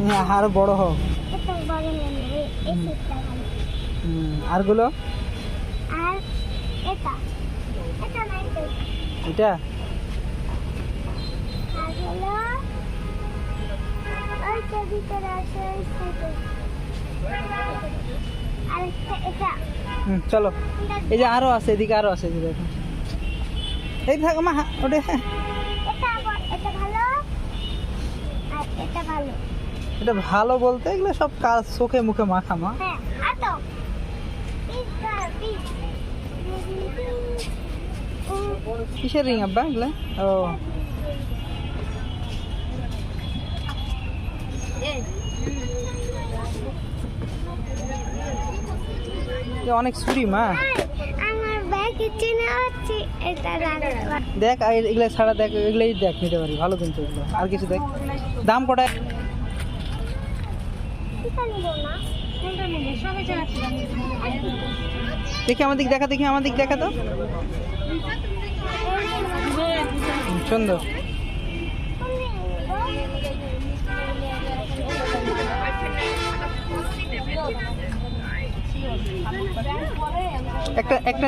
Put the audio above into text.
হ্যাঁ আরও বড় হোক আর এটা? এটা চলো। এই যে আরও আছে, এদিকে আরও আছে এই থাক মা ওটা হ্যাঁ। এটা আবার- এটা ভালো আর এটা ভালো এটা ভালো বলতে এগুলো সব কাজ চোখে মুখে মাখা মা। হ্যাঁ কিসের রিং আব্বা এগুলো? ও। অনেক ছুরি মা। লাগবে দেখ এগুলো ছাড়া দেখ এগুলোই দেখ নিতে পারি। ভালো কিন্তু এগুলো। আর কিছু দেখ। দাম কটা? দেখি আমার দিক দেখা দেখি আমার দিক দেখা তো। সুন্দর। একটা একটা